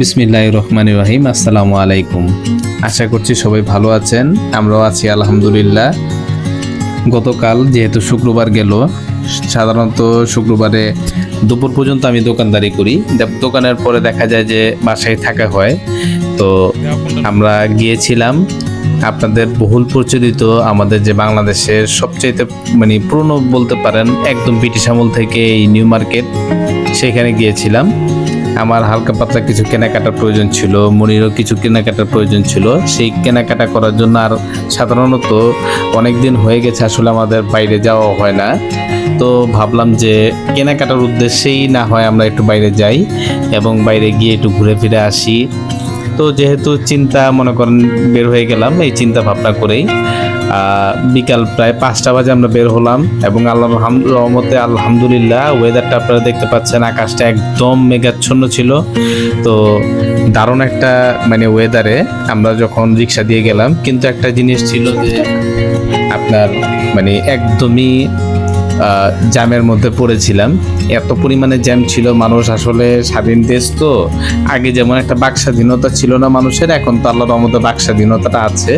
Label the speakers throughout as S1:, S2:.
S1: বিসমিল্লাহ রহমান রাহিম, আসসালামু আলাইকুম। আশা করছি সবাই ভালো আছেন, আমরাও আছি আলহামদুলিল্লাহ। গতকাল যেহেতু শুক্রবার গেল, সাধারণত শুক্রবারে দুপুর পর্যন্ত আমি দোকানদারি করি। দোকানের পরে দেখা যায় যে বাসায় থাকা হয়। তো আমরা গিয়েছিলাম, আপনাদের বহুল প্রচলিত আমাদের যে বাংলাদেশের সবচেয়ে মানে পুরনো বলতে পারেন একদম ব্রিটিশ আমল থেকে এই নিউ মার্কেট, সেখানে গিয়েছিলাম। আমার হালকা পাতলা কিছু কেনাকাটার প্রয়োজন ছিল, মনিরও কিছু কেনাকাটার প্রয়োজন ছিল। সেই কেনাকাটা করার জন্য আর সাধারণত অনেক দিন হয়ে গেছে, আসলে আমাদের বাইরে যাওয়া হয় না। তো ভাবলাম যে কেনাকাটার উদ্দেশ্যেই না হয় আমরা একটু বাইরে যাই এবং বাইরে গিয়ে একটু ঘুরে ফিরে আসি। তো যেহেতু চিন্তা, মনে করেন, বের হয়ে গেলাম, এই চিন্তা ভাবনা করেই। বিকাল প্রায় পাঁচটা বাজে আমরা বের হলাম এবং আল্লাহ হাম- রহমতে আলহামদুলিল্লাহ ওয়েদারটা আপনারা দেখতে পাচ্ছেন, আকাশটা একদম মেঘাচ্ছন্ন ছিল। তো দারুণ একটা মানে ওয়েদারে আমরা যখন রিক্সা দিয়ে গেলাম, কিন্তু একটা জিনিস ছিল যে আপনার মানে একদমই জ্যামের মধ্যে পড়েছিলাম। এত পরিমাণে জ্যাম ছিল, মানুষ আসলে স্বাধীন দেশ তো। আগে যেমন একটা বাক স্বাধীনতা ছিল না মানুষের, এখন তো আল্লাহর রহমতে বাক স্বাধীনতাটা আছে।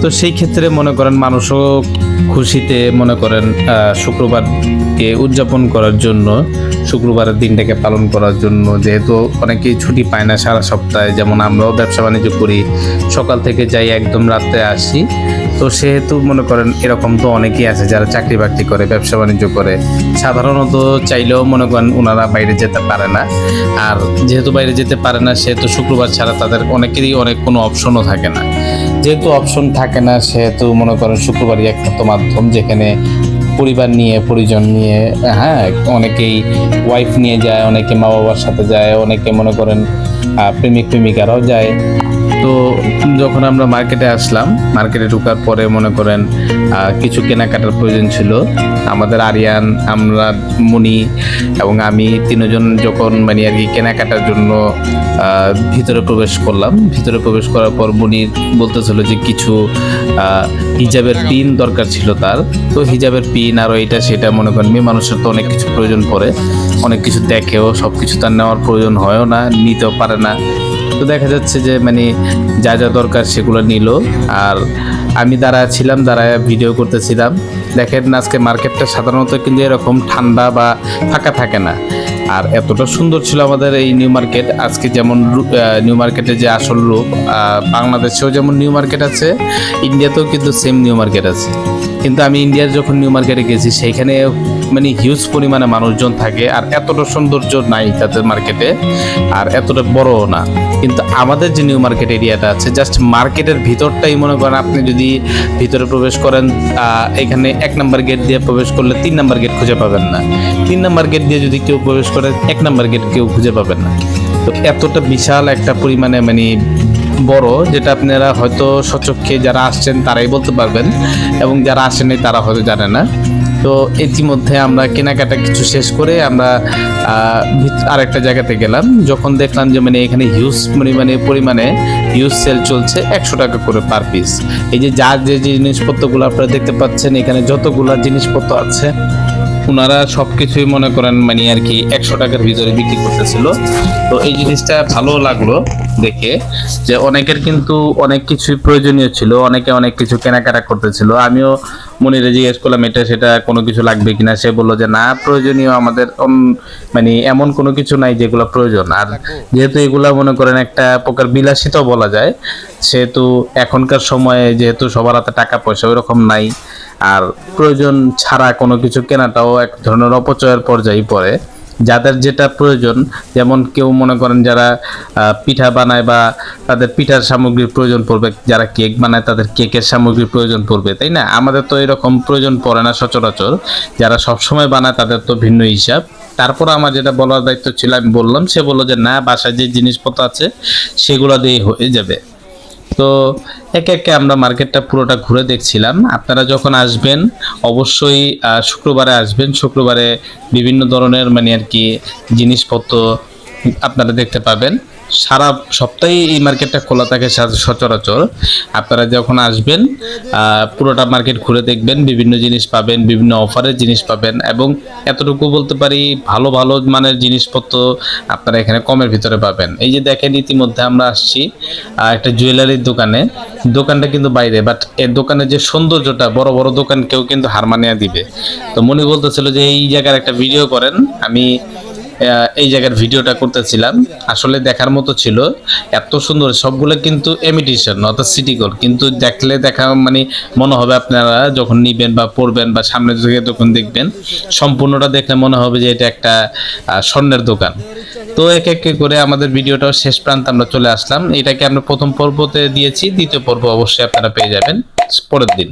S1: তো সেই ক্ষেত্রে মনে করেন মানুষও খুশিতে মনে করেন শুক্রবারকে উদযাপন করার জন্য, শুক্রবারের দিনটাকে পালন করার জন্য। যেহেতু অনেকেই ছুটি পায় না সারা সপ্তাহে, যেমন আমরাও ব্যবসা বাণিজ্য করি, সকাল থেকে যাই একদম রাত্রে আসি। তো সেহেতু মনে করেন এরকম তো অনেকেই আছে যারা চাকরি বাকরি করে, ব্যবসা বাণিজ্য করে। সাধারণত চাইলেও মনে করেন ওনারা বাইরে যেতে পারে না। আর যেহেতু বাইরে যেতে পারে না, সেহেতু শুক্রবার ছাড়া তাদের অনেকেরই অনেক কোনো অপশনও থাকে না। যেহেতু অপশন থাকে না, সেহেতু মনে করেন শুক্রবারই একমাত্র মাধ্যম যেখানে পরিবার নিয়ে, পরিজন নিয়ে হ্যাঁ অনেকেই ওয়াইফ নিয়ে যায়, অনেকে মা বাবার সাথে যায়, অনেকে মনে করেন প্রেমিক প্রেমিকারাও যায়। যখন আমরা মার্কেটে আসলাম মার্কেটে ঢোকার পরে মনে করেন কিছু কেনাকাটার প্রয়োজন ছিল। আমাদের আরিয়ান আমরা মুনি এবং আমি তিনজন যখন মানে আর কি কেনাকাটার জন্য ভিতরে প্রবেশ করলাম। ভিতরে প্রবেশ করার পর মুনি বলতেছিল যে কিছু হিজাবের পিন দরকার ছিল তার। তো হিজাবের পিন আর এটা সেটা মনে করেন, মেয়ে মানুষের তো অনেক কিছু প্রয়োজন পড়ে। অনেক কিছু দেখেও সব কিছু তার নেওয়ার প্রয়োজন হয়ও না, নিতেও পারে না। তো দেখা যাচ্ছে যে মানে যা যা দরকার সেগুলো নিল। আর আমি দাঁড়ায় ছিলাম, দাঁড়ায় ভিডিও করতেছিলাম। দেখেন, আজকে মার্কেটটা সাধারণত কিন্তু এরকম ঠান্ডা বা ফাঁকা থাকে না। আর এতটা সুন্দর ছিল আমাদের এই নিউ মার্কেট। আজকে যেমন নিউ মার্কেটের যে আসল রূপ বাংলাদেশেও যেমন নিউ মার্কেট আছে, ইন্ডিয়াতেও কিন্তু সেম নিউ মার্কেট আছে। কিন্তু আমি ইন্ডিয়ার যখন নিউ মার্কেটে গেছি, সেইখানে মানে হিউজ পরিমাণে মানুষজন থাকে আর এতটা সৌন্দর্য নাই তাদের মার্কেটে আর এতটা বড়ও না। কিন্তু আমাদের যে নিউ মার্কেট এরিয়াটা আছে জাস্ট মার্কেটের ভিতরটাই মনে করেন আপনি যদি ভিতরে প্রবেশ করেন এখানে এক নাম্বার গেট দিয়ে প্রবেশ করলে তিন নাম্বার গেট খুঁজে পাবেন না। তিন নাম্বার গেট দিয়ে যদি কেউ প্রবেশ করে, এক নাম্বার গেট কেউ খুঁজে পাবেন না। তো এতটা বিশাল একটা পরিমাণে মানে বড়, যেটা আপনারা হয়তো সচক্ষে যারা আসছেন তারাই বলতে পারবেন এবং যারা আসেনি তারা হয়তো জানে না। তো ইতিমধ্যে আমরা কেনাকাটা কিছু শেষ করে আমরা আরেকটা জায়গাতে গেলাম, যখন দেখলাম যে মানে এখানে হিউজ পরিমাণে পরিমাণে হিউজ সেল চলছে একশো টাকা করে পার পিস এই যে যা যে জিনিসপত্রগুলো আপনারা দেখতে পাচ্ছেন, এখানে যতগুলা জিনিসপত্র আছে ওনারা সব কিছুই মনে করেন মানে আর কি একশো টাকার ভিতরে বিক্রি করতেছিল। তো এই জিনিসটা ভালো লাগল দেখে যে অনেকের কিন্তু অনেক কিছুই প্রয়োজনীয় ছিল, অনেকে অনেক কিছু কেনাকাটা করতেছিল। আমিও মনিরে জিজ্ঞেস করলাম, এটা সেটা কোনো কিছু লাগবে কিনা? সে বলল যে, না, প্রয়োজনীয় আমাদের মানে এমন কোনো কিছু নাই যেগুলো প্রয়োজন। আর যেহেতু এগুলা মনে করেন একটা প্রকার বিলাসিত বলা যায়, সেহেতু এখনকার সময়ে যেহেতু সবার হাতে টাকা পয়সা ওইরকম নাই আর প্রয়োজন ছাড়া কোনো কিছু কেনাটাও এক ধরনের অপচয়ের পর্যায়ে পড়ে। যাদের যেটা প্রয়োজন, যেমন কেউ মনে করেন যারা পিঠা বানায় বা তাদের পিঠার সামগ্রীর প্রয়োজন পড়বে, যারা কেক বানায় তাদের কেকের সামগ্রীর প্রয়োজন পড়বে, তাই না? আমাদের তো এরকম প্রয়োজন পড়ে না সচরাচর। যারা সবসময় বানায় তাদের তো ভিন্ন হিসাব। তারপর আমার যেটা বলার দায়িত্ব ছিল, আমি বললাম, সে বলল যে, না, বাসায় যে জিনিসপত্র আছে, সেগুলো দিয়ে হয়ে যাবে। তো একে একে আমরা মার্কেটটা পুরোটা ঘুরে দেখছিলাম। আপনারা যখন আসবেন, অবশ্যই শুক্রবারে আসবেন। শুক্রবারে বিভিন্ন ধরনের মানে আর কি জিনিসপত্র আপনারা দেখতে পাবেন। সারা সপ্তাহে এই মার্কেটটা খোলা থাকে সচরাচর। আপনারা যখন আসবেন পুরোটা মার্কেট ঘুরে দেখবেন, বিভিন্ন জিনিস পাবেন, বিভিন্ন অফারের জিনিস পাবেন এবং এতটুকু বলতে পারি ভালো ভালো মানের জিনিসপত্র আপনারা এখানে কমের ভিতরে পাবেন। এই যে দেখেন, ইতিমধ্যে আমরা আসছি একটা জুয়েলারির দোকানে। দোকানটা কিন্তু বাইরে বাট এর দোকানের যে সৌন্দর্যটা, বড় বড় দোকান কেউ কিন্তু হারমানিয়া দিবে। তো মনে বলতেছিল যে, এই জায়গার একটা ভিডিও করেন, আমি এই জায়গার ভিডিওটা করতেছিলাম। আসলে দেখার মতো ছিল। এত সুন্দর, সবগুলো কিন্তু এমিটেশন অর্থাৎ সিটি গোল্ড কিন্তু দেখলে দেখা মানে মনে হবে আপনারা যখন নিবেন বা পড়বেন বা সামনে থেকে যখন দেখবেন, সম্পূর্ণটা দেখলে মনে হবে যে এটা একটা স্বর্ণের দোকান। তো এক এক করে আমাদের ভিডিওটাও শেষ প্রান্তে আমরা চলে আসলাম। এটাকে আমরা প্রথম পর্বতে দিয়েছি, দ্বিতীয় পর্ব অবশ্যই আপনারা পেয়ে যাবেন। পরের দিন।